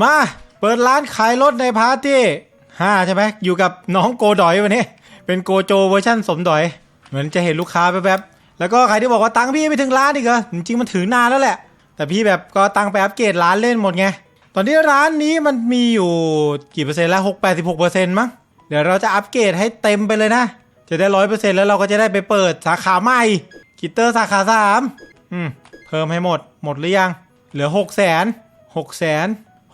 มาเปิดร้านขายรถในพาร์ตี้ห้าใช่ไหมอยู่กับน้องโกดอยวันนี้ เป็นโกโจเวอร์ชั่นสมดอย เหมือนจะเห็นลูกค้าแป๊บๆแล้วก็ใครที่บอกว่าตังค์พี่ไม่ถึงล้านอีกเหรอจริงๆมันถึงนานแล้วแหละ แต่พี่แบบก็ตังค์ไปอัปเกรดร้านเล่นหมดไงตอนนี้ร้านนี้มันมีอยู่กี่เปอร์เซ็นต์แล้วหกแปดสิบหกเปอร์เซ็นต์มั้งเดี๋ยวเราจะอัปเกรดให้เต็มไปเลยนะ จะได้ร้อยเปอร์เซ็นต์แล้วเราก็จะได้ไปเปิดสาขาใหม่กิตเตอร์สาขาสามอืมเพิ่มให้หมดหมดหรือยัง เหลือหกแสนหกแสน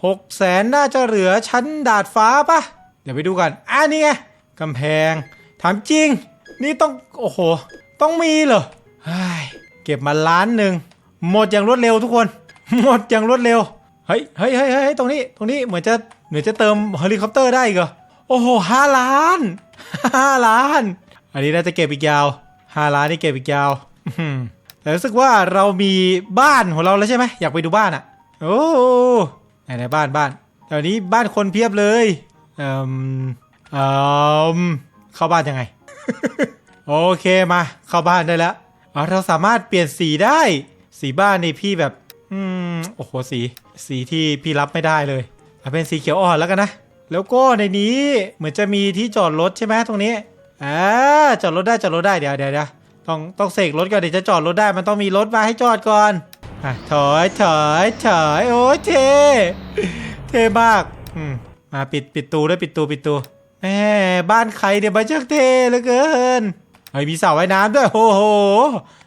หกแสนน่าจะเหลือชั้นดาดฟ้าปะเดี๋ยวไปดูกันอ่านี่ไงกำแพง ถามจริง นี่ต้อง โอ้โห ต้องมีเหรอเฮ้ยเก็บมาล้านหนึ่ง หมดอย่างรวดเร็วทุกคน หมดอย่างรวดเร็ว เฮ้ยเฮ้ยเฮ้ยเฮ้ยตรงนี้ ตรงนี้เหมือนจะ เหมือนจะเติมเฮลิคอปเตอร์ได้กเหรอ โอ้โหห้าล้านห้าล้าน อันนี้น่าจะเก็บอีกยาวห้าล้านนี่เก็บอีกยาวแต่รู้สึกว่าเรามีบ้านของเราแล้วใช่ไหมอยากไปดูบ้านอะ่ะ โอ้ ไหนไหนบ้านบ้านแถวนี้บ้านคนเพียบเลยเอ่มเอ่มเข้าบ้านยังไง โอเคมาเข้าบ้านได้แล้วอ๋อเราสามารถเปลี่ยนสีได้ สีบ้านนี่พี่แบบ อืมโอ้โหสี สีที่พี่รับไม่ได้เลยเอาเป็นสีเขียวอ่อนแล้วกันนะแล้วก็ในนี้เหมือนจะมีที่จอดรถใช่ไหมตรงนี้อ่าจอดรถได้จอดรถได้เดี๋ยวเดี๋ยวเดี๋ยวต้องต้องเสกรถก่อนเดี๋ยวจะจอดรถได้มันต้องมีรถมาให้จอดก่อน อะถอยถอยถอยโอ้ยเท เทมากอืมมาปิดปิดตูด้วยปิดตูปิดตูแหมบ้านใครเนี่ยมันช่างเทเหลือเกินเฮ้ยมีเสระว่ายน้ำด้วยโอ้โห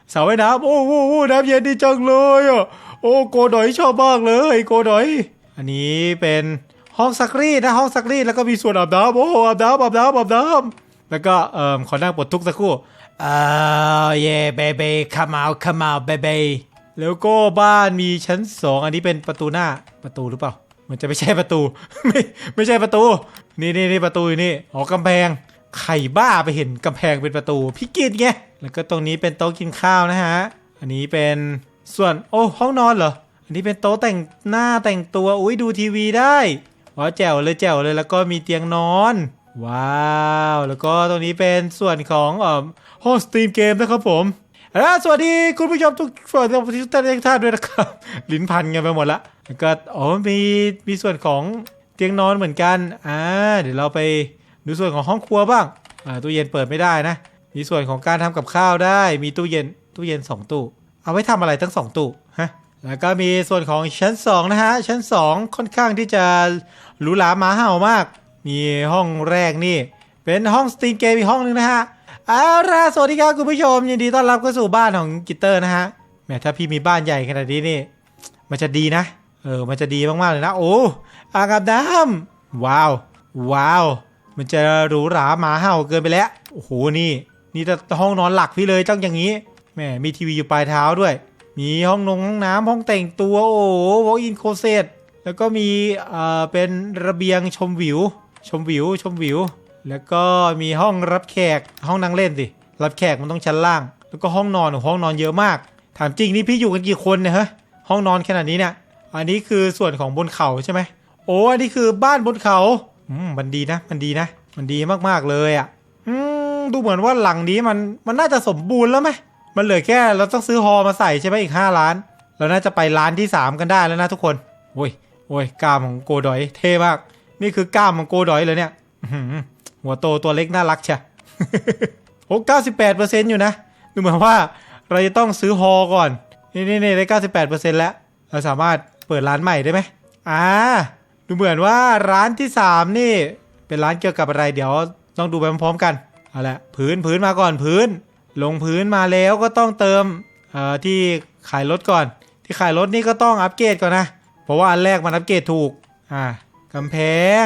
เสระว่ายน้ำโอ้โหน้ำเย็นดีจังเลยอะโอ้โกดอยชอบมากเลยโกดอย อันนี้เป็นห้องซักรีดนะห้องซักรีดแล้วก็มีส่วนอาบน้ำโอ้โหอาบน้ำอาบน้ำอาบน้ำแล้วก็เอ่อขอนั่งปลดทุกสักครู่อ่าเย่เบเบ come out come out baby แล้วก็บ้านมีชั้นสองอันนี้เป็นประตูหน้าประตูหรือเปล่า มันจะไม่ใช่ประตู ไม่ไม่ใช่ประตู นี่นี่นี่ประตูนี่อ๋อกำแพงไข่บ้าไปเห็นกำแพงเป็นประตูพี่กิดไงแล้วก็ตรงนี้เป็นโต๊ะกินข้าวนะฮะอันนี้เป็นส่วนโอ้ห้องนอนเหรออันนี้เป็นโต๊ะแต่งหน้าแต่งตัวอุ้ยดูทีวีได้ว้าวแจ๋วเลยแจ๋วเลยแล้วก็มีเตียงนอน ว้าว แล้วก็ตรงนี้เป็นส่วนของเอ่อห้องสตรีมเกมนะครับผม แล้วสวัสดีคุณผู้ชมทุกฝ่ายทุกท่านทุกท่านด้วยนะครับ ลิ้นพันกันไปหมดละแล้วก็อ๋อมีมีส่วนของเตียงนอนเหมือนกันอ่าเดี๋ยวเราไปดูส่วนของห้องครัวบ้างอ่าตู้เย็นเปิดไม่ได้นะ มีส่วนของการทำกับข้าวได้ มีตู้เย็นตู้เย็นสองตู้ เอาไว้ทำอะไรทั้งสองตู้ฮะแล้วก็มีส่วนของชั้น 2 นะฮะ ชั้น 2 ค่อนข้างที่จะหรูหรามาเห่ามาก มีห้องแรกนี่ เป็นห้องสตรีมเกมอีกห้องหนึงนะฮะ อาล่ะสวัสดีครับคุณผู้ชม ยินดีต้อนรับเข้าสู่บ้านของกิตเตอร์นะฮะแหมถ้าพี่มีบ้านใหญ่ขนาดนี้นี่ มันจะดีนะ เออ มันจะดีมากๆเลยนะ โอ้อ่างอาบน้ำว้าว ว้าว มันจะหรูหราหมาเห่าเกินไปแล้ว โอ้โห นี่ นี่แต่ห้องนอนหลักพี่เลยต้องอย่างนี้ แหม มีทีวีอยู่ปลายเท้าด้วย มีห้องนงห้องน้ำห้องแต่งตัว โอ้โหวอล์กอินโคเซตแล้วก็มี เอ่อ เป็นระเบียงชมวิว ชมวิว ชมวิว แล้วก็มีห้องรับแขกห้องนั่งเล่นสิรับแขกมันต้องชั้นล่าง แล้วก็ห้องนอนห้องนอนเยอะมาก ถามจริงนี่พี่อยู่กันกี่คนเนี่ยฮะห้องนอนขนาดนี้เนี่ยอันนี้คือส่วนของบนเขาใช่ไหมโอ้อันนี้คือบ้านบนเขาอืมมันดีนะ มันดีนะ มันดีมากๆเลยอะ อืมดูเหมือนว่าหลังนี้มันมันน่าจะสมบูรณ์แล้วไหมมันเหลือแค่เราต้องซื้อฮอมาใส่ใช่ไหมอีก 5 ล้าน เราน่าจะไปล้านที่ 3 กันได้แล้วนะทุกคนโอ้ยโอ้ยกล้ามของโกดอยเท่มาก นี่คือกล้ามของโกดอยเลยเนี่ย หัวโตตัวเล็กน่ารักเชียโอ้เก้าสิบแปดเปอร์เซ็นต์อยู่นะ ดูเหมือนว่าเราจะต้องซื้อฮอก่อน นี่นี่นี่ได้เก้าสิบแปดเปอร์เซ็นต์แล้ว เราสามารถเปิดร้านใหม่ได้ไหมอ่า ดูเหมือนว่าร้านที่3นี่ เป็นร้านเกี่ยวกับอะไร เดี๋ยวต้องดูไปพร้อมๆกัน เอาละพื้นพื้นมาก่อนพื้น ลงพื้นมาแล้วก็ต้องเติมเอ่อที่ขายรถก่อน ที่ขายรถนี่ก็ต้องอัปเกรดก่อนนะ เพราะว่าอันแรกมันอัปเกรดถูก อ่ากำแพง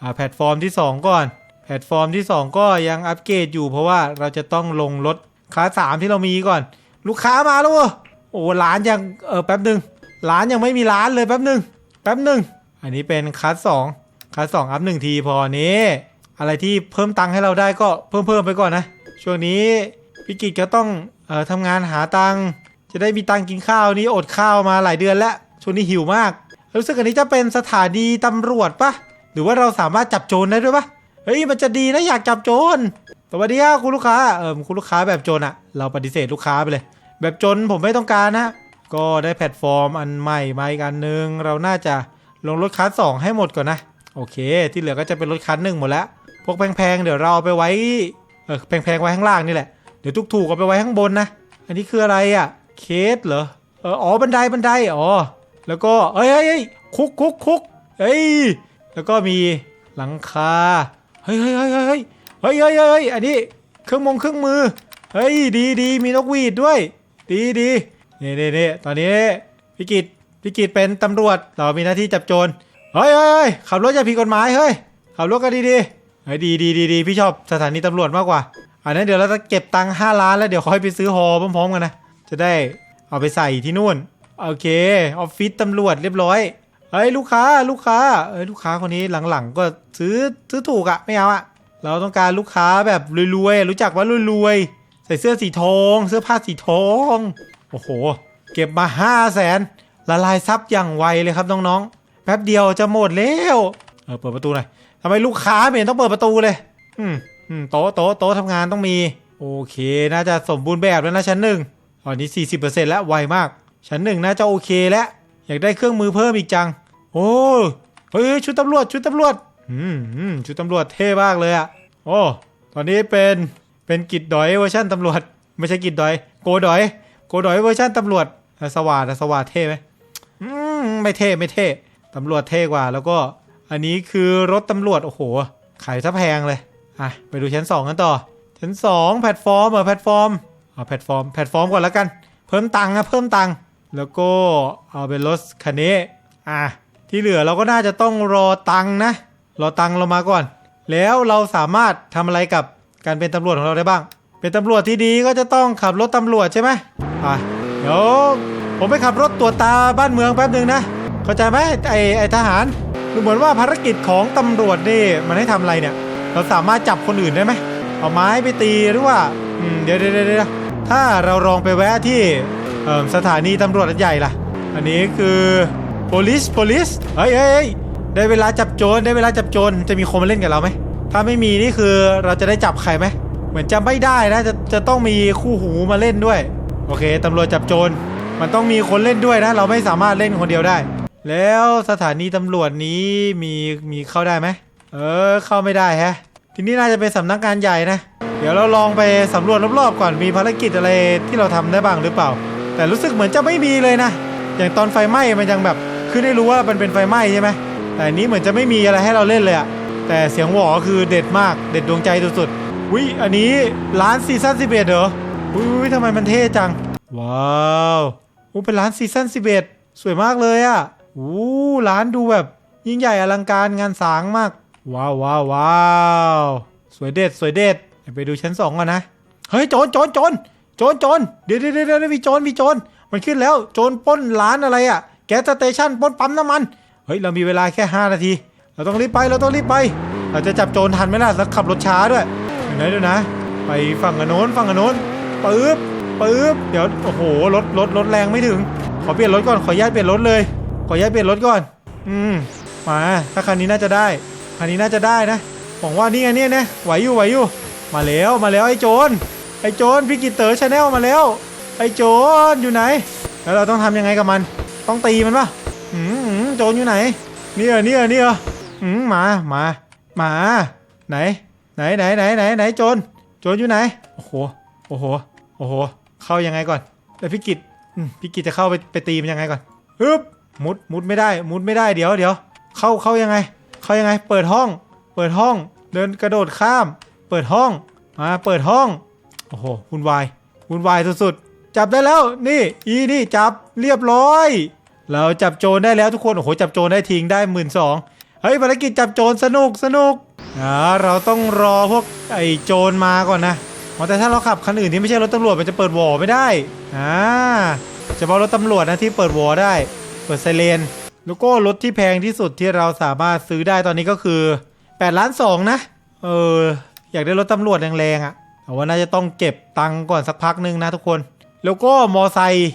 อ่าแพลตฟอร์มที่ 2 ก่อน พลตฟอร์มที่ 2 ก็ยังอัปเกรดอยู่เพราะว่าเราจะต้องลงรถคลาสสามที่เรามีก่อน ลูกค้ามาแล้วว้ยโอ้ร้านยังเออแป๊บหนึ่งร้านยังไม่มีร้านเลยแป๊บหนึ่งแป๊บหนึ่งอันนี้เป็นคลาสสองคลาสสองอัพหนึ่งทีพอนี้ อะไรที่เพิ่มตังค์ให้เราได้ก็เพิ่มเพิ่มไปก่อนนะ ช่วงนี้พิกิจก็ต้องเอ่อทำงานหาตังค์จะได้มีตังค์กินข้าวนี้อดข้าวมาหลายเดือนแล้วช่วงนี้หิวมาก รู้สึกอันนี้จะเป็นสถานีตำรวจปะหรือว่าเราสามารถจับโจรได้ด้วยปะ ฮ้ยมันจะดีนะอยากจับโจรสวัสดีครับคุณลูกค้าเออคุณลูกค้าแบบโจรอะเราปฏิเสธลูกค้าไปเลย แบบโจนผมไม่ต้องการนะ ก็ได้แพลตฟอร์มอันใหม่มาอีกอันหนึ่งเราน่าจะลงรถคัสสองให้หมดก่อนนะ โอเค ที่เหลือก็จะเป็นรถคัสหนึ่งหมดแล้ว พวกแพงๆเดี๋ยวเราเอาไปไว้เออแพงๆไว้ข้างล่างนี่แหละเดี๋ยวถูกๆเอาไปไว้ข้างบนนะ อันนี้คืออะไรอะ่ะเคสเหรอเอออ๋อบันไดบันไดอ๋อแล้วก็เอ้ยเอ้ยเอ้ยคุกคุกคุกเอ้ยแล้วก็มีหลังคา เฮ้ยเฮ้ยเฮ้ยเฮ้ยเฮ้ยเฮ้ยเฮ้ยอันนี้เครื่องมงเครื่องมือ เฮ้ยดีดีมีนกหวีดด้วย ดีดีนี่นี่นี่ตอนนี้พิกิตพิกิตเป็นตำรวจ เรามีหน้าที่จับโจร เฮ้ยเฮ้ยขับรถจะผิดกฎหมาย เฮ้ย ขับรถก็ดีดีเฮ้ยดีดีดีดีพี่ชอบสถานีตำรวจมากกว่า อันนั้นเดี๋ยวเราจะเก็บตังค์ห้าล้านแล้วเดี๋ยวค่อยไปซื้อฮอพร้อมๆกันนะ จะได้เอาไปใส่ที่นู่น โอเค ออฟฟิศตำรวจเรียบร้อย เฮ้ยลูกค้าลูกค้าเอ้ยลูกค้าคนนี้หลังๆ ก็ซื้อซื้อถูกอะไม่เอาอะเราต้องการลูกค้าแบบรวยๆรู้จักว่ารวยๆใส่เสื้อสีทอง เสื้อผ้าสีทองโอ้โห เก็บมาห้าแสนละลายซับอย่างไวเลยครับน้องๆแป๊บเดียวจะหมดแล้วเออเปิดประตูหน่อยทำไมลูกค้าไม่เห็นต้องเปิดประตูเลยอืมอืมโต๊ะโต๊ะโต๊ะทำงานต้องมี โอเค น่าจะสมบูรณ์แบบแล้วนะชั้นหนึ่งตอนนี้ 40%แล้วไวมาก ชั้นหนึ่งน่าจะโอเคแล้วอยากได้เครื่องมือเพิ่มอีกจัง โอ้เฮ้ยชุดตำรวจชุดตำรวจอืมอืมชุดตำรวจเท่มากเลยอะโอ้ตอนนี้เป็นเป็นกิดดอยเวอร์ชันตำรวจ ไม่ใช่กิดดอย โกดอย โกดอยเวอร์ชันตำรวจสว่านสว่านเท่ไหมอืมไม่เท่ไม่เท่ตำรวจเท่กว่า แล้วก็ อันนี้คือรถตำรวจโอ้โหขายซะแพงเลยอะไปดูชั้นสองกันต่อชั้นสองแพลตฟอร์มเหรอแพลตฟอร์มเอาแพลตฟอร์มแพลตฟอร์มก่อนแล้วกัน เพิ่มตังค์นะเพิ่มตังค์แล้วก็เอาเป็นรถคันนี้อะ ที่เหลือเราก็น่าจะต้องรอตังนะ รอตังเรามาก่อน แล้วเราสามารถทำอะไรกับการเป็นตำรวจของเราได้บ้าง เป็นตำรวจที่ดีก็จะต้องขับรถตำรวจใช่ไหมอะเดี๋ยวผมไปขับรถตรวจตาบ้านเมืองแป๊บหนึ่งนะ เข้าใจไหมไอไอทหารดูเหมือนว่าภารกิจของตำรวจนี่มันให้ทำอะไรเนี่ย เราสามารถจับคนอื่นได้ไหมเอาไม้ไปตีหรือว่าเดี๋ยวเดี๋ยวเดี๋ยวถ้าเราลองไปแวะที่สถานีตำรวจใหญ่ล่ะ อันนี้คือ police police เฮ้ยเฮ้ยเฮ้ยได้เวลาจับโจรได้เวลาจับโจรจะมีคนมาเล่นกับเราไหมถ้าไม่มีนี่คือเราจะได้จับใครไหมเหมือนจะไม่ได้นะจะจะต้องมีคู่หูมาเล่นด้วย โอเคตำรวจจับโจรมันต้องมีคนเล่นด้วยนะ เราไม่สามารถเล่นคนเดียวได้ แล้วสถานีตำรวจนี้มีมีเข้าได้ไหมเออเข้าไม่ได้แฮะ ที่นี่น่าจะเป็นสำนักงานใหญ่นะ เดี๋ยวเราลองไปสำรวจรอบๆก่อนมีภารกิจอะไรที่เราทำได้บ้างหรือเปล่า แต่รู้สึกเหมือนจะไม่มีเลยนะ อย่างตอนไฟไหม้มันยังแบบ คือได้รู้ว่ามันเป็นไฟไหม้ใช่ไหมแต่อันนี้เหมือนจะไม่มีอะไรให้เราเล่นเลยอะแต่เสียงหวอคือเด็ดมากเด็ดดวงใจสุดๆวิอันนี้ร้านซีซั่นสิบเอ็ดเหรออุ้ยทำไมมันเท่จัง ว้าวอู้เป็นร้านซีซั่น11สวยมากเลยอะอู้ร้านดูแบบ ยิ่งใหญ่อลังการงานสางมาก ว้าวว้าวว้าวสวยเด็ดสวยเด็ดไปดูชั้นสองก่อนนะ เฮ้ยโจรโจรโจรโจรโจรเดี๋ยวเดี๋ยวเดี๋ยวมีโจรมีโจรมันขึ้นแล้ว โจรป้นร้านอะไรอะ่ะ แก๊สสเตชันปนปั๊มน้ำมัน เฮ้ย เรามีเวลาแค่ 5 นาที เราต้องรีบไป เราต้องรีบไป เราจะจับโจรทันไหมล่ะแล้วขับรถช้าด้วยเดี๋ยวนดี๋ยนะ ไปฝั่งอนโน้นฝั่งอนโน้นปึ๊บปึ๊บ เดี๋ยว โอ้โห รถ รถ รถแรงไม่ถึง ขอเปลี่ยนรถก่อน ขออนุญาตเปลี่ยนรถเลย ขออนุญาตเปลี่ยนรถก่อน อืม มา ถ้าคันนี้น่าจะได้ คันนี้น่าจะได้นะ หวังว่านี่ไงเนี่ยนะไหวอยู่ ไหวอยู่ มาแล้ว มาแล้วไอ้โจร ไอ้โจรพี่กิตเตอร์ชาแนลมาแล้ว ไอ้โจรอยู่ไหน แล้วเราต้องทำยังไงกับมัน ต้องตีมันปะอืมโจรอยู่ไหนเนี่ยเนี่ยเนี่ยอืมมามามาไหน ไหนไหนไหนไหนไหนโจรโจรอยู่ไหน โอ้โห โอ้โห โอ้โห เข้ายังไงก่อนแล้วพี่กิตอืมพี่กิตจะเข้าไปไปตีมันยังไงก่อนฮึบมุดมุดไม่ได้ มุดไม่ได้เดี๋ยวเดี๋ยวเข้าเข้ายังไง เข้ายังไง เปิดห้อง เปิดห้อง เดินกระโดดข้าม เปิดห้องมาเปิดห้อง โอ้โหวุ่นวายวุ่นวายสุดๆจับได้แล้ว นี่ อีนี่จับเรียบร้อย เราจับโจรได้แล้วทุกคนโอ้โหจับโจรได้ทิ้งได้หมื่นสองเฮ้ยภารกิจจับโจรสนุกสนุกอ่าเราต้องรอพวกไอ้โจรมาก่อนนะอ๋อแต่ถ้าเราขับคันอื่นที่ไม่ใช่รถตำรวจมันจะเปิดวอไม่ได้อ่าเฉพาะรถตำรวจนะที่เปิดวอได้ เปิดไซเรนแล้วก็รถที่แพงที่สุดที่เราสามารถซื้อได้ตอนนี้ก็คือ8ล้านสองนะเอออยากได้รถตำรวจแรงๆอะ่ะแต่ว่าน่าจะต้องเก็บตังก่อนสักพักหนึงนะทุกคน แล้วก็มอไซค์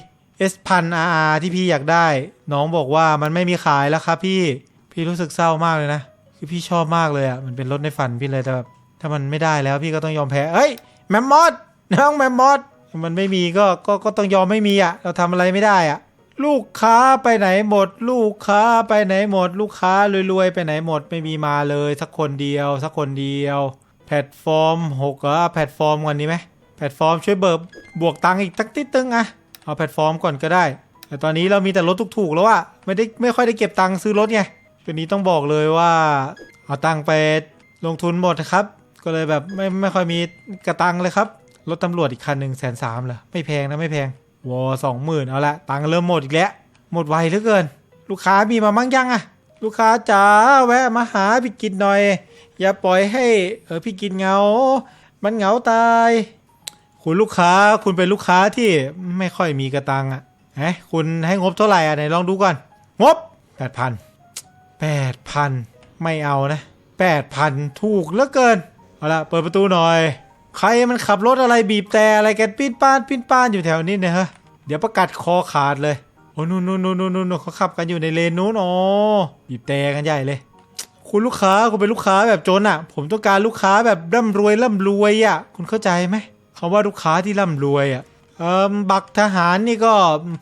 S พัน RR ที่พี่อยากได้ น้องบอกว่ามันไม่มีขายแล้วครับพี่พี่รู้สึกเศร้ามากเลยนะ คือพี่ชอบมากเลยอะ่ะมันเป็นรถในฝันพี่เลยแต่แบบถ้ามันไม่ได้แล้วพี่ก็ต้องยอมแพ้เอ้ยแมมมอสน้องแมมมอสมันไม่มีก็ก็ก็ต้องยอมไม่มีอะ่ะ เราทำอะไรไม่ได้อะ่ะ ลูกค้าไปไหนหมด ลูกค้าไปไหนหมด ลูกค้ารวยๆไปไหนหมดไม่มีมาเลยสักคนเดียว สักคนเดียว แพลตฟอร์มหกเหรอแพลตฟอร์มก่อนดีไหมแพลตฟอร์มช่วยเบิกบวกตังค์อีกตักติดตึงอะ เอาแพลตฟอร์มก่อนก็ได้ แต่ตอนนี้เรามีแต่รถถูกๆแล้วอะไม่ได้ไม่ค่อยได้เก็บตังค์ซื้อรถไงตัวนี้ต้องบอกเลยว่า เอาตังค์ไปลงทุนหมดครับ ก็เลยแบบไม่ไม่ค่อยมีกระตังเลยครับ รถตำรวจอีกคันหนึ่งแสนสามเหรอไม่แพงนะไม่แพงวอสองหมื่นเอาละตังค์เริ่มหมดอีกแล้ว หมดไวเหลือเกิน ลูกค้ามีมามั่งยังอะลูกค้าจ๋าแวะมาหาพี่กินหน่อย อย่าปล่อยให้เออพี่กินเหงา มันเหงาตาย คุณลูกค้าคุณเป็นลูกค้าที่ไม่ค่อยมีกระตังอะเฮ้คุณให้งบเท่าไหร่อะไหนลองดูก่อน งบแปดพันแปดพันไม่เอานะแปดพันถูกเหลือเกิน เอาละเปิดประตูหน่อย ใครมันขับรถอะไรบีบแต่อะไรกันปิ้นป้านปิ้นป้านอยู่แถวนี้เนี่ยฮะ เดี๋ยวประกัดคอขาดเลย โอ้นู่นนู่นนู่นนู่นนู่นเขาขับกันอยู่ในเลนนู้นอ๋อบีบแต่กันใหญ่เลย คุณลูกค้าคุณเป็นลูกค้าแบบจนอะ ผมต้องการลูกค้าแบบร่ำรวยร่ำรวยอะ คุณเข้าใจไหม คำว่าลูกค้าที่ร่ำรวยอะเออบักทหารนี่ก็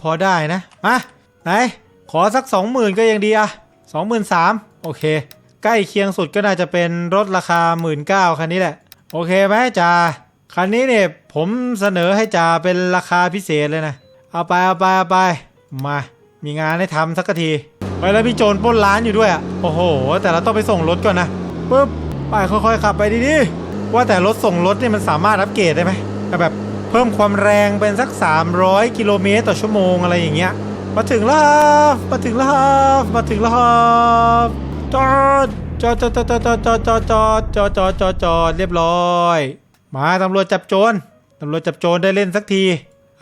พอได้นะมาไหนขอสักสองหมื่นก็ยังดีอะสองหมื่นสามโอเค ใกล้เคียงสุดก็น่าจะเป็นรถราคาหมื่นเก้าคันนี้แหละ โอเคไหมจ่าคันนี้เนี่ยผมเสนอให้จ่าเป็นราคาพิเศษเลยนะ เอาไปเอาไปเอาไป มา มีงานให้ทำสักทีไปแล้วพี่โจรปล้นร้านอยู่ด้วยอะ โอ้โห แต่เราต้องไปส่งรถก่อนนะปึ๊บ ไปค่อยๆขับไปดีๆ ว่าแต่รถส่งรถเนี่ยมันสามารถอัปเกรดได้ไหมแบบเพิ่มความแรงเป็นสัก 300 กิโลเมตรต่อชั่วโมงอะไรอย่างเงี้ย มาถึงแล้วครับมาถึงแล้วครับมาถึงแล้วครับจอดจอดจอดจอดจอดจอดจอดจอดจอดจอดจอดจอดเรียบร้อย มาตำรวจจับโจรตำรวจจับโจรได้เล่นสักที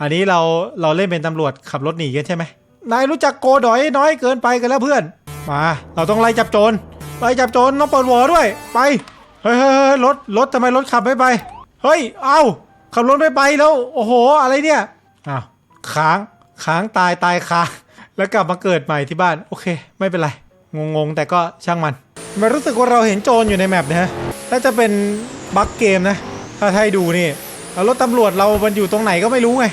อันนี้เราเราเล่นเป็นตำรวจขับรถหนีกันใช่ไหมนายรู้จักโกดอยน้อยเกินไปกันแล้วเพื่อน มา เราต้องไล่จับโจรไล่จับโจรต้องเปิดหัวด้วย ไป เฮ้ยเฮ้ยเฮ้ยรถรถทำไมรถขับไม่ไป เฮ้ย เอ้า ขับรถไม่ไปแล้ว โอ้โห อะไรเนี่ยอ้าวค้างค้างตายตายค้างแล้วกลับมาเกิดใหม่ที่บ้าน โอเค ไม่เป็นไร งงๆ แต่ก็ช่างมันมันรู้สึกว่าเราเห็นโจรอยู่ในแมปนะฮะน่าจะเป็นบั๊กเกมนะ ถ้าให้ดูนี่รถตำรวจเรา มันอยู่ตรงไหนก็ไม่รู้ไง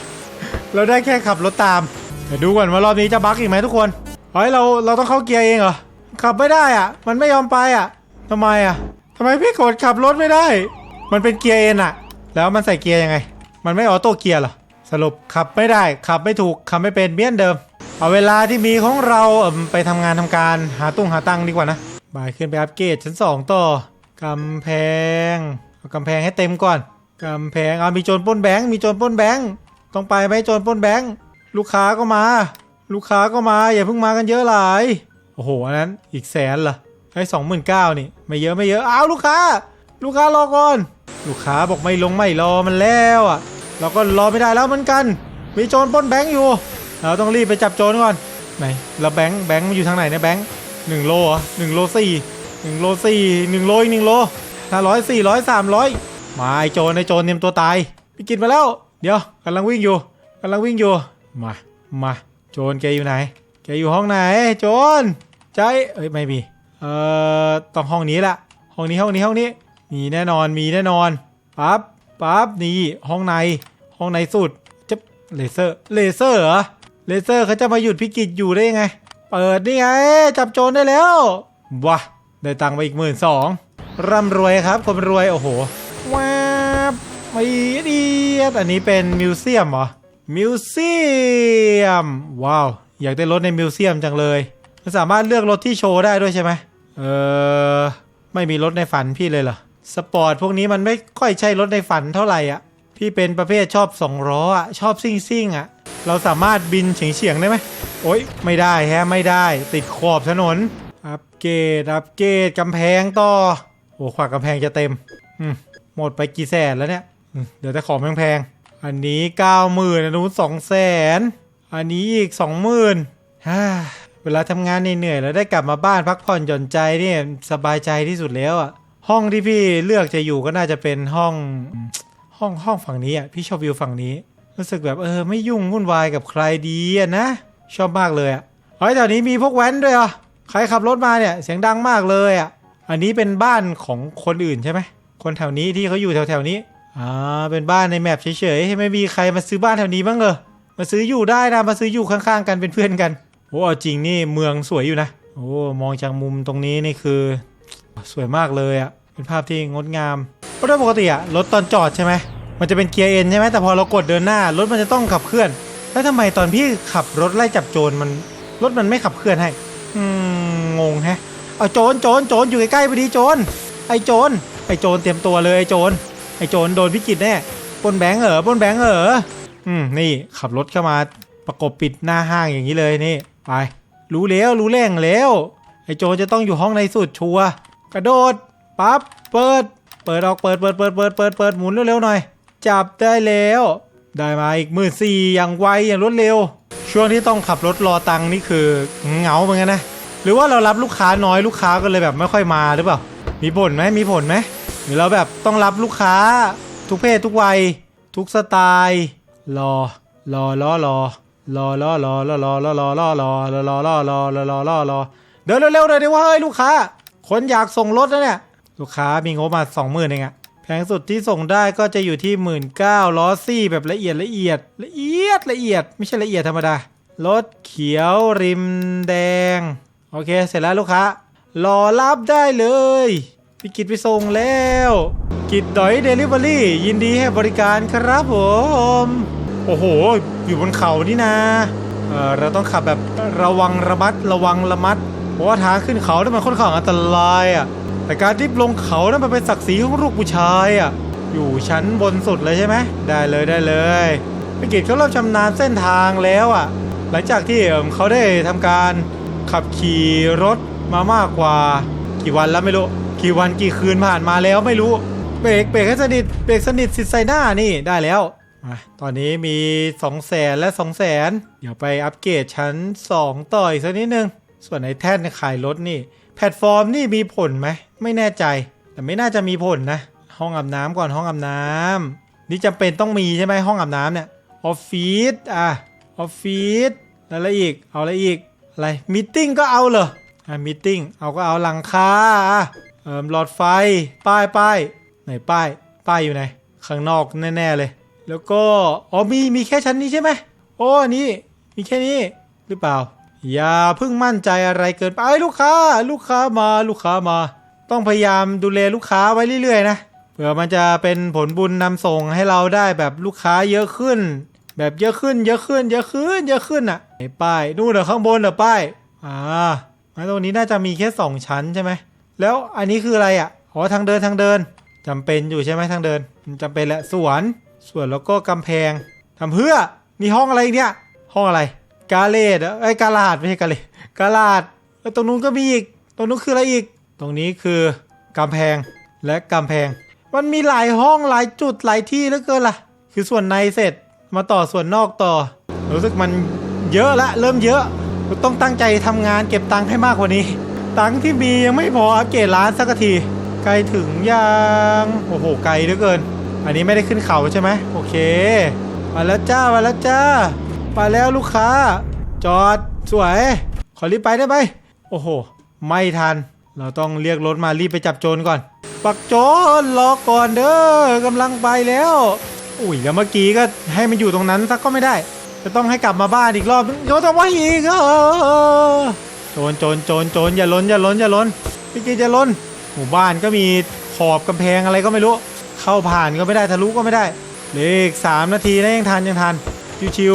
เราได้แค่ขับรถตามเดี๋ยวดูก่อนว่ารอบนี้จะบั๊กอีกไหมทุกคนเฮ้ยเราเราต้องเข้าเกียร์เองเหรอ ขับไม่ได้อะ มันไม่ยอมไปอะทำไมอะำไมพี่กดขับรถไม่ได้ มันเป็นเกียร์เอ็นอะแล้วมันใส่เกียร์ยังไง มันไม่ออโต้เกียร์หรอ สรุปขับไม่ได้ ขับไม่ถูก ขับไม่เป็นเบี้ยนเดิม เอาเวลาที่มีของเราเอ่มไปทำงานทำการหาตุ้งหาตังดีกว่านะบายขึ้นไปอัปเกรดชั้นสองต่อกำแพงเอากำแพงให้เต็มก่อนกำแพงเอามีโจรป้นแบงค์มีโจรป้นแบงค์ต้องไปไหมโจรป้นแบงค์ลูกค้าก็มา ลูกค้าก็มาอย่าเพิ่งมากันเยอะหลายโอ้โหอันนั้นอีกแสนเหรอ ไอ้สองหมื่นเก้านี่ ไม่เยอะไม่เยอะอ้าวลูกค้า ลูกค้ารอก่อน ลูกค้าบอกไม่ลงไม่รอมันแล้วอะ เราก็รอไม่ได้แล้วเหมือนกัน มีโจรปล้นแบงค์อยู่ เราต้องรีบไปจับโจรก่อน ไหนแล้วแบงค์แบงค์มันอยู่ทางไหนเนี่ยแบงค์หนึ่งโลเหรอหนึ่งโลสี่หนึ่งโลสี่หนึ่งโลอีกหนึ่งโลห้าร้อยสี่ร้อยสามร้อยมาไอโจรไอโจรเตรียมตัวตายพี่กินมาแล้ว เดี๋ยวกำลังวิ่งอยู่กำลังวิ่งอยู่ มา มา โจรแกอยู่ไหน แกอยู่ห้องไหน โจรใจเอ้ยไม่มี เอ่อต้องห้องนี้แหละห้องนี้ห้องนี้ห้องนี้ มีแน่นอนมีแน่นอนปั๊บปั๊บนี่ห้องในห้องในสุดจะเลเซอร์เลเซอร์เหรอเลเซอร์เขาจะมาหยุดพิกิจอยู่ได้ยังไง เปิดนี่ไงจับโจรได้แล้วว้าได้ตังค์ไปอีกหมื่นสองร่ำรวยครับคนรวยโอ้โหแวบไม่ดีอันนี้เป็นมิวเซียมเหรอมิวเซียมว้าว อยากได้รถในมิวเซียมจังเลย มันสามารถเลือกรถที่โชว์ได้ด้วยใช่ไหม เออ ไม่มีรถในฝันพี่เลยเหรอ สปอร์ตพวกนี้มันไม่ค่อยใช่รถในฝันเท่าไหร่อะ พี่เป็นประเภทชอบสองล้ออะ ชอบซิ่งซิ่งอะ เราสามารถบินเฉียงเฉียงได้ไหม โอ๊ย ไม่ได้แฮะ ไม่ได้ ติดขอบถนน อัปเกรด อัปเกรดกำแพงต่อ โอ้ขวากกำแพงจะเต็ม อืม หมดไปกี่แสนแล้วเนี่ย เดี๋ยวจะของแพงๆ อันนี้เก้าหมื่นอันนู้นสองแสน อันนี้อีกสองหมื่นฮ่า เวลาทำงานเหนื่อยๆแล้วได้กลับมาบ้านพักผ่อนหย่อนใจเนี่ยสบายใจที่สุดแล้วอะ ห้องที่พี่เลือกจะอยู่ก็น่าจะเป็นห้องห้องห้องฝั่งนี้อะพี่ชอบวิวฝั่งนี้ รู้สึกแบบเออไม่ยุ่งวุ่นวายกับใครดีอะนะ ชอบมากเลยอะเฮ้ยแถวนี้มีพวกแว้นด้วยอะใครขับรถมาเนี่ยเสียงดังมากเลยอะอันนี้เป็นบ้านของคนอื่นใช่ไหมคนแถวนี้ที่เขาอยู่แถวๆนี้อ่าเป็นบ้านในแมปเฉยๆไม่มีใครมาซื้อบ้านแถวนี้บ้างเหรอมาซื้ออยู่ได้นะมาซื้ออยู่ข้างๆ กันเป็นเพื่อนกัน โอ้จริงนี่เมืองสวยอยู่นะ โอ้มองจากมุมตรงนี้นี่คือ สวยมากเลยอะ่ะเป็นภาพที่งดงามเพราะโดยปกติอะรถตอนจอดใช่ไหมมันจะเป็นเกียร์เอ็นใช่ไหมแต่พอเรากดเดินหน้ารถมันจะต้องขับเคลื่อน แล้วทำไมตอนพี่ขับรถไล่จับโจรมันรถมันไม่ขับเคลื่อนให้อืมงงแฮะเอาโจรโจรโจรอยู่ใกล้ๆพอดีโจรไอโจรไอโจรเตรียมตัวเลยไอโจรไอโจรโดนพิกิตแน่ปนแบงค์เหรอปนแบงค์เหรออืมนี่ขับรถเข้ามาประกบปิดหน้าห้างอย่างนี้เลยนี่ ไป รู้แล้วรู้แรงแล้ว ไอ้โจจะต้องอยู่ห้องในสุดชัวกระโดดปั๊บเปิด เปิดออกเปิดเปิดเปิดเปิดเปิดเปิดหมุนเร็วๆหน่อย จับได้แล้ว ได้มาอีกหมื่นสี่อย่างไวอย่างรวดเร็ว ช่วงที่ต้องขับรถรอตังค์นี่คือเหงาเหมือนกันนะหรือว่าเรารับลูกค้าน้อยลูกค้าก็เลยแบบไม่ค่อยมาหรือเปล่า มีผลไหมมีผลไหมหรือเราแบบต้องรับลูกค้า ทุกเพศทุกวัย ทุกสไตล์ รอ รอรอรอ รอรอรอรอรอรอรอรอรอรอรอรอรอรอรอรอรอเดินเร็วๆเลยดิว่าเฮ้ยลูกค้า คนอยากส่งรถนะเนี่ย ลูกค้ามีงบมาสองหมื่นเองอะแพงสุดที่ส่งได้ก็จะอยู่ที่หมื่นเก้าล้อซี่แบบละเอียดละเอียดละเอียดละเอียด ไม่ใช่ละเอียดธรรมดารถเขียวริมแดง โอเค เสร็จแล้วลูกค้ารอรับได้เลยพี่กิจไปส่งแล้ว กิจดอยเดลิเวอรี่ยินดีให้บริการครับผม โอ้โห อยู่บนเขานี่นะเออเราต้องขับแบบระวังระมัดระวังระมัด เพราะว่าทางขึ้นเขาเนี่ยมันค่อนข้างอันตรายอะ แต่การดิฟลงเขานั้นมันเป็นศักดิ์ศรีของลูกผู้ชายอะ อยู่ชั้นบนสุดเลยใช่ไหม ได้เลยได้เลยพี่กิจเขาเริ่มชำนาญเส้นทางแล้วอะ หลังจากที่เอิมเขาได้ทำการขับขี่รถมามากกว่า กี่วันแล้วไม่รู้ กี่วันกี่คืนผ่านมาแล้วไม่รู้ เบรกเบรกให้สนิทเบรกสนิทสิทธิ์ใส่หน้านี่ได้แล้ว มาตอนนี้มี2 0 0แสนและ2 0 0แสนเดี๋ยวไปอัปเกรดชั้น 2 ต่ออีกสักนิดนึง ส่วนไอ้แท่นขายรถนี่ แพลตฟอร์มนี่มีผลไหม ไม่แน่ใจ แต่ไม่น่าจะมีผลนะ ห้องอาบน้ำก่อนห้องอาบน้ำนี่จำเป็นต้องมีใช่ไหมห้องอาบน้ำเนี่ยออฟฟิศอะออฟฟิศแล้วอะไรอีก เอาอะไรอีก อะไรมิ팅ก็เอาเหรออะมิ팅เอาก็เอาหลังคาอะเอ่อหลอดไฟป้ายป้ายไหนป้ายป้ายอยู่ไหนข้างนอกแน่ๆเลย แล้วก็ อ๋อมีมีแค่ชั้นนี้ใช่ไหมโอ้อันนี้มีแค่นี้หรือเปล่า อย่าเพิ่งมั่นใจอะไรเกินไปลูกค้า ลูกค้ามาลูกค้ามา ต้องพยายามดูแลลูกค้าไว้เรื่อยๆนะเผื่อมันจะเป็นผลบุญนำส่งให้เราได้แบบลูกค้าเยอะขึ้น แบบเยอะขึ้น เยอะขึ้น เยอะขึ้น เยอะขึ้นอะไอ้ป้ายนู่นเหรอข้างบนเหรอป้ายอ่างั้นตรงนี้น่าจะมีแค่สองชั้นใช่ไหมแล้วอันนี้คืออะไรอะอ๋อทางเดินทางเดินจำเป็นอยู่ใช่ไหมทางเดินจำเป็นแหละสวน ส่วนแล้วก็กำแพงทำเพื่อนี่ห้องอะไรเนี่ย ห้องอะไร กาเลดไอ้กาลาดไม่ใช่กาเลดกาลาดเอ้ยตรงนู้นก็มีอีก ตรงนู้นคืออะไรอีก ตรงนี้คือกำแพงและกำแพง มันมีหลายห้องหลายจุดหลายที่เหลือเกินล่ะ คือส่วนในเสร็จมาต่อส่วนนอกต่อ รู้สึกมันเยอะละ เริ่มเยอะต้องตั้งใจทำงานเก็บตังค์ให้มากกว่านี้ ตังค์ที่มียังไม่พออัปเกรดร้านสักที ไกลถึงยัง โอ้โห ไกลเหลือเกิน อันนี้ไม่ได้ขึ้นเขาใช่ไหมโอเค มาแล้วจ้ามาแล้วจ้ามาแล้วลูกค้า จอดสวย ขอรีบไปได้ไหมโอ้โห ไม่ทัน เราต้องเรียกรถมารีบไปจับโจรก่อน ปักโจรรอก่อนเด้อกำลังไปแล้ว อุ้ยแล้วเมื่อกี้ก็ให้มันอยู่ตรงนั้นสักก็ไม่ได้ จะต้องให้กลับมาบ้านอีกรอบโยนต้องว่าอีกโจรโจรโจรโจรอย่าล้นอย่าล้นอย่าล้นพี่กีจะล้น หมู่บ้านก็มีขอบกำแพงอะไรก็ไม่รู้ เข้าผ่านก็ไม่ได้ทะลุก็ไม่ได้เหลืออีกสามนาทีนะยังทันยังทันชิว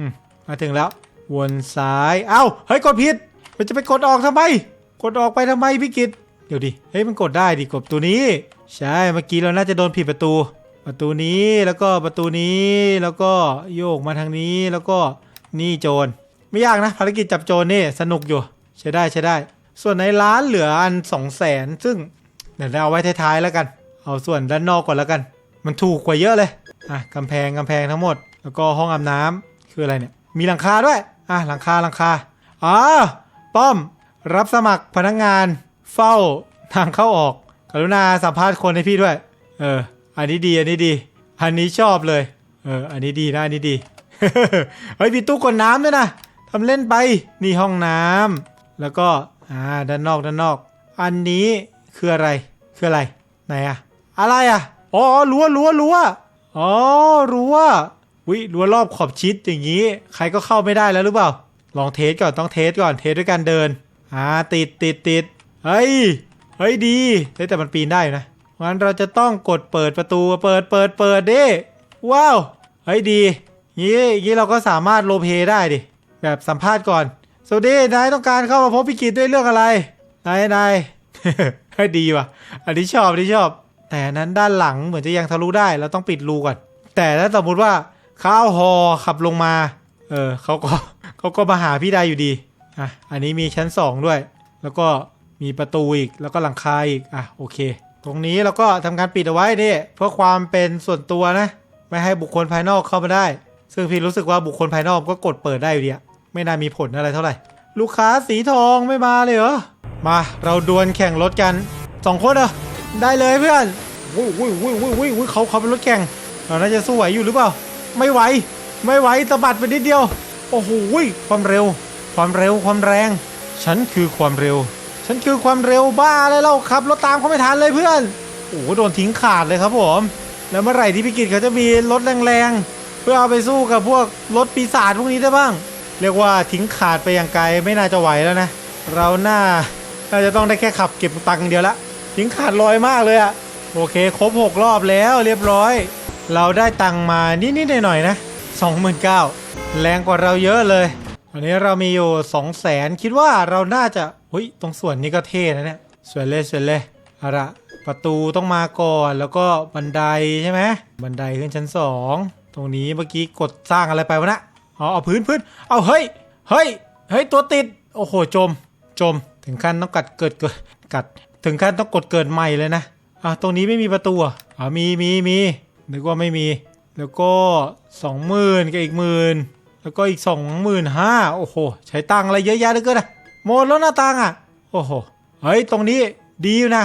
ๆมาถึงแล้ว วนซ้าย เอ้า เฮ้ย กดผิด มันจะไปกดออกทำไม กดออกไปทำไมพี่กิตเดี๋ยวดิ เฮ้ย มันกดได้ดิกดประตูนี้ ใช่ เมื่อกี้เราน่าจะโดนผิดประตู ประตูนี้ แล้วก็ประตูนี้ แล้วก็โยกมาทางนี้ แล้วก็นี่โจร ไม่ยากนะภารกิจจับโจรนี่สนุกอยู่ ใช้ได้ใช้ได้ ส่วนในร้านเหลืออันสองแสนซึ่งเดี๋ยวเราเอาไว้ท้ายๆแล้วกัน เอาส่วนด้านนอกก่อนแล้วกัน มันถูกกว่าเยอะเลย อะกำแพงกำแพงทั้งหมด แล้วก็ห้องอาบน้ำคืออะไรเนี่ย มีหลังคาด้วย อะหลังคาหลังคา อ๋อ ป้อม รับสมัครพนักงาน เฝ้าทางเข้าออก กรุณาสัมภาษณ์คนให้พี่ด้วย เออ อันนี้ดี อันนี้ดี อันนี้ชอบเลย เออ อันนี้ดีนะ อันนี้ดี เฮ้ยมีตู้กดน้ำด้วยนะทำเล่นไป นี่ห้องน้ำ แล้วก็ อ่า ด้านนอก ด้านนอก อันนี้คืออะไร คืออะไร ไหนอะ อะไรอะอ๋อรั้วรั้วรั้วอ๋อรั้ววิรั้วรอบขอบชิดอย่างนี้ ใครก็เข้าไม่ได้แล้วหรือเปล่า ลองเทสก่อนต้องเทสก่อนเทสด้วยการเดิน อ่าติดติดติดเฮ้ยเฮ้ยดีเฮ้ยแต่มันปีนได้นะงั้นเราจะต้องกดเปิดประตูเปิดเปิดเปิดดิว้าวเฮ้ยดีงี้งี้เราก็สามารถโรลเพย์ได้ดิแบบสัมภาษณ์ก่อนสวัสดีนายต้องการเข้ามาพบพิกิจด้วยเรื่องอะไรนายนายให้ยดีว่ะ อันนี้ชอบอันนี้ชอบ แต่นั้นด้านหลังเหมือนจะยังทะลุได้เราต้องปิดรูก่อนแต่ถ้าสมมติว่าเขาเอาฮอขับลงมา เออเขาก็เขาก็มาหาพี่ได้อยู่ดีอะอันนี้มีชั้นสองด้วย แล้วก็มีประตูอีกแล้วก็หลังคาอีกอะโอเค ตรงนี้เราก็ทำการปิดเอาไว้นี่เพื่อความเป็นส่วนตัวนะ ไม่ให้บุคคลภายนอกเข้ามาได้ ซึ่งพี่รู้สึกว่าบุคคลภายนอกก็กดเปิดได้อยู่ดีอะไม่น่ามีผลอะไรเท่าไหร่ ลูกค้าสีทองไม่มาเลยเหรอมาเราดวลแข่งรถกันสองคนเหรอ ได้เลยเพื่อนวุ้ยวุ้ยวุ้ยวุ้ยวุ้ยวุ้ยเขาเขาเป็นรถแข่งเราน่าจะสู้ไหวอยู่หรือเปล่า ไม่ไหว ไม่ไหวสะบัดไปนิดเดียว โอ้โหความเร็ว ความเร็ว ความแรง ฉันคือความเร็ว ฉันคือความเร็วบ้าเลยเราขับรถตามเขาไม่ทันเลยเพื่อน โอ้โหโดนทิ้งขาดเลยครับผม แล้วเมื่อไหร่ที่พี่กิจเขาจะมีรถแรงๆ เพื่อเอาไปสู้กับพวกรถปีศาจพวกนี้ได้บ้าง เรียกว่าทิ้งขาดไปอย่างไกลไม่น่าจะไหวแล้วนะ เราน่า น่าจะต้องได้แค่ขับเก็บตังค์เดียวละ ทิ้งขาดลอยมากเลยอะโอเค ครบ 6 รอบแล้วเรียบร้อย เราได้ตังมานิดๆหน่อยๆนะ29,000แรงกว่าเราเยอะเลยอันนี้เรามีอยู่ 200,000 คิดว่าเราน่าจะเฮ้ยตรงส่วนนี้ก็เท่นะเนี่ยสวยเลยสวยเลยเอาละประตูต้องมาก่อนแล้วก็บันไดใช่ไหมบันไดขึ้นชั้น 2 ตรงนี้เมื่อกี้กดสร้างอะไรไปวะนะอ๋อเอาพื้นพื้นเอาเฮ้ยเฮ้ยเฮ้ยตัวติดโอ้โหจมจม ถึงขั้นต้องกัดเกิดเกิด กัด ถึงขั้นต้องกดเกิดใหม่เลยนะอะตรงนี้ไม่มีประตูอะมีมีมีนึกว่าไม่มี แล้วก็สองหมื่นกับอีกหมื่นแล้วก็อีกสองหมื่นห้าโอ้โห ใช้ตังอะไรเยอะแยะเหลือเกินอะหมดแล้วหน้าตังอะ โอ้โหเฮ้ยตรงนี้ดีอยู่นะ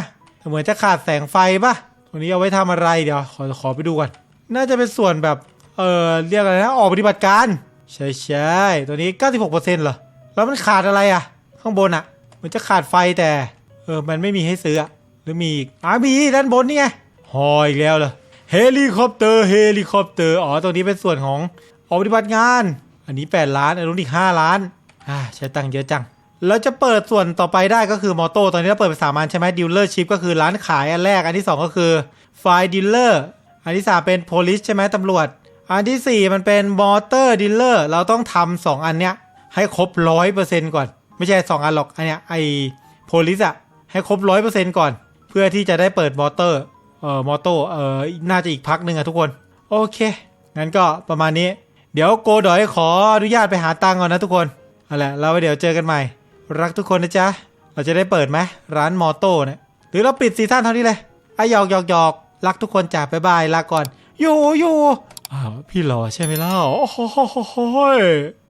เหมือนจะขาดแสงไฟปะตรงนี้เอาไว้ทำอะไรเดี๋ยวขอขอไปดูก่อนน่าจะเป็นส่วนแบบเออเรียกอะไรนะออกปฏิบัติการใช่ใช่ตัวนี้ 96%เหรอ แล้วมันขาดอะไรอะ ข้างบนอะ มันจะขาดไฟแต่ ออมันไม่มีให้ซื้ออะหรือมีอีกอ่ามีด้านบนนี่ไงหออีกแล้วเหรอเฮลิคอปเตอร์เฮลิคอปเตอร์อ๋อตัวนี้เป็นส่วนของออกปฏิบัติงาน อันนี้ 8 ล้านอันนู้นอีก 5 ล้านอ่าใช้ตังค์เยอะจัง แล้วจะเปิดส่วนต่อไปได้ก็คือมอโต้ตอนนี้เราเปิดไปสามอันใช่ไหมดีลเลอร์ชิพก็คือร้านขายอันแรก อันที่ 2 ก็คือไฟดีลเลอร์อันที่ 3 เป็นโพลิสใช่ไหมตำรวจ อันทีสี่4 มันเป็นมอเตอร์ดีลเลอร์เราต้องทำสองอันเนี้ยให้ครบร้อยเปอร์เซ็นต์ก่อน ไม่ใช่ 2 อันหรอกอันเนี้ยไอโพลิสอะ ให้ครบร้อยเปอร์เซ็นต์ก่อน เพื่อที่จะได้เปิดมอเตอร์ เอ่อ มอโต้เอ่อ น่าจะอีกพักหนึ่งอะทุกคน โอเค งั้นก็ประมาณนี้ เดี๋ยวโกดอยขออนุญาตไปหาตังก่อนนะทุกคน เอาละแล้วไว้เดี๋ยวเจอกันใหม่ รักทุกคนนะจ๊ะ เราจะได้เปิดไหมร้านมอโต้เนี่ย หรือเราปิดซีซั่นเท่านี้เลยไอะหยอกหยอกหยอกรักทุกคนจ้าบ๊ายบายลาก่อน อยู่อยู่พี่หล่อใช่ไหมเล่า โอ้โห